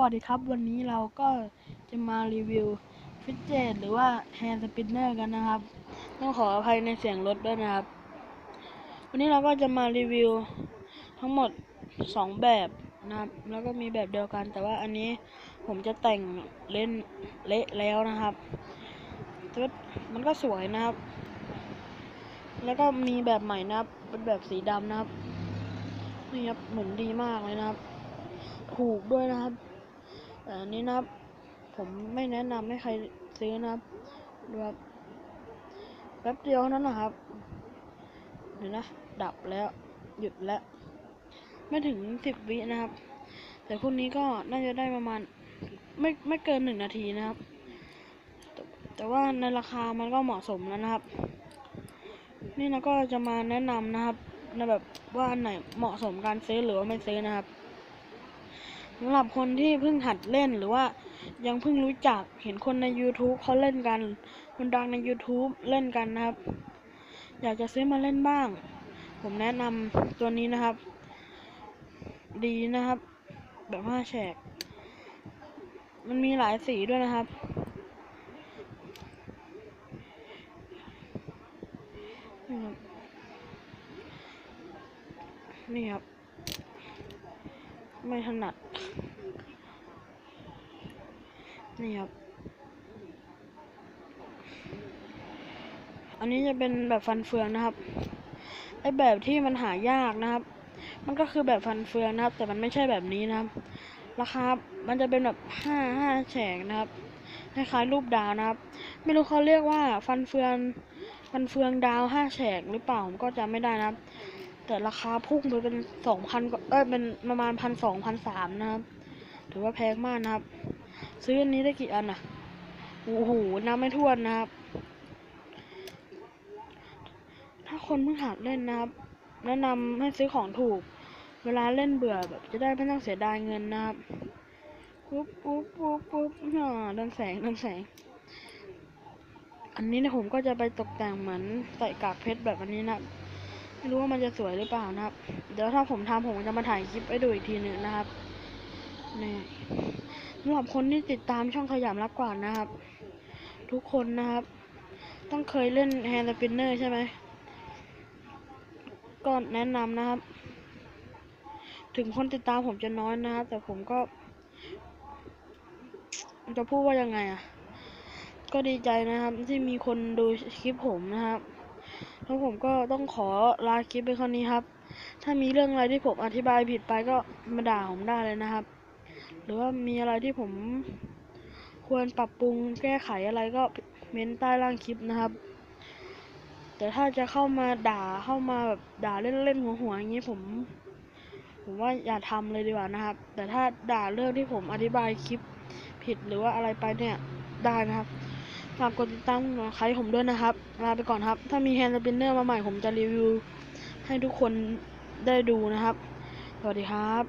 วัสดีครับ วันนี้เราก็จะมารีวิวฟิตเจตหรือว่าแฮนด์สปินเนอร์กันนะครับ ต้องขออภัยในเสียงรถด้วยนะครับ วันนี้เราก็จะมารีวิวทั้งหมด 2 แบบนะครับ แล้วก็มีแบบเดียวกัน แต่ว่าอันนี้ผมจะแต่งเล่นเละแล้วนะครับแต่มันก็สวยนะครับ แล้วก็มีแบบใหม่นะครับ เป็นแบบสีดำนะครับนี่ครับหมุนดีมากเลยนะครับ ถูกด้วยนะครับ แต่อันนี้นะครับ ผมไม่แนะนำให้ใครซื้อนะครับดูครับแป๊บเดียวนั้นนะครับเดี๋ยวนะ ดับแล้ว หยุดแล้ว ไม่ถึงสิบวินะครับ แต่พวกนี้ก็น่าจะได้ประมาณ ไม่ไม่เกินหนึ่งนาทีนะครับแต่แต่ว่าในราคามันก็เหมาะสมแล้วนะครับ นี่เราก็จะมาแนะนำนะครับในแบบว่าอันไหนเหมาะสมการซื้อหรือว่าไม่ซื้อนะครับ สำหรับคนที่เพิ่งหัดเล่นหรือว่ายังเพิ่งรู้จักเห็นคนใน YouTube เขาเล่นกัน คนดังใน YouTube เล่นกันนะครับ อยากจะซื้อมาเล่นบ้าง ผมแนะนำตัวนี้นะครับ ดีนะครับ แบบห้าแฉก มันมีหลายสีด้วยนะครับ นี่ครับ ไม่ถนัด นี่ครับ อันนี้จะเป็นแบบฟันเฟืองนะครับ ไอแบบที่มันหายากนะครับ มันก็คือแบบฟันเฟืองนะครับ แต่มันไม่ใช่แบบนี้นะครับ ราคา มันจะเป็นแบบห้าห้าแฉกนะครับ คล้ายๆรูปดาวนะครับ ไม่รู้เขาเรียกว่าฟันเฟืองฟันเฟืองดาวห้าแฉกหรือเปล่า ผมก็จำไม่ได้นะครับ แต่ราคาพุ่งไปเป็นสองพันเอ้ยเป็นประมาณพันสองพันสามนะครับ ถือว่าแพงมากนะครับ ซื้ออันนี้ได้กี่อันอะโอ้โหนับไม่ถ้วนนะครับ ถ้าคนเพิ่งหัดเล่นนะครับ แนะนำให้ซื้อของถูก เวลาเล่นเบื่อแบบจะได้ไม่ต้องเสียดายเงินนะครับปุ๊บปุ๊บปุ๊บปุ๊บอ่าดินแสงดินแสง อันนี้นี่ยผมก็จะไปตกแต่งเหมือนใส่กากเพชรแบบอันนี้นะครับ ไม่รู้ว่ามันจะสวยหรือเปล่านะครับ เดี๋ยวถ้าผมทำผมจะมาถ่ายคลิปให้ดูอีกทีหนึ่งนะครับนี่สำหรับคนที่ติดตามช่องขยำรักกว่านะครับ ทุกคนนะครับ ต้องเคยเล่นแฮนด์สปินเนอร์ใช่ไหมก็แนะนำนะครับ ถึงคนติดตามผมจะน้อยนะครับ แต่ผมก็ จะพูดว่ายังไงอะ ก็ดีใจนะครับที่มีคนดูคลิปผมนะครับ แล้วผมก็ต้องขอลาคลิปไปคราวนี้ครับ ถ้ามีเรื่องอะไรที่ผมอธิบายผิดไปก็มาด่าผมได้เลยนะครับ หรือว่ามีอะไรที่ผมควรปรับปรุงแก้ไขอะไรก็เม้นใต้ล่างคลิปนะครับ แต่ถ้าจะเข้ามาด่าเข้ามาแบบด่าเล่นๆหัวๆอย่างนี้ผม ผมว่าอย่าทำเลยดีกว่านะครับ แต่ถ้าด่าเรื่องที่ผมอธิบายคลิปผิดหรือว่าอะไรไปเนี่ยได้นะครับ ฝากกดติดตามใครผมด้วยนะครับ ลาไปก่อนครับ ถ้ามีแฮนด์สปินเนอร์มาใหม่ผมจะรีวิวให้ทุกคนได้ดูนะครับ สวัสดีครับ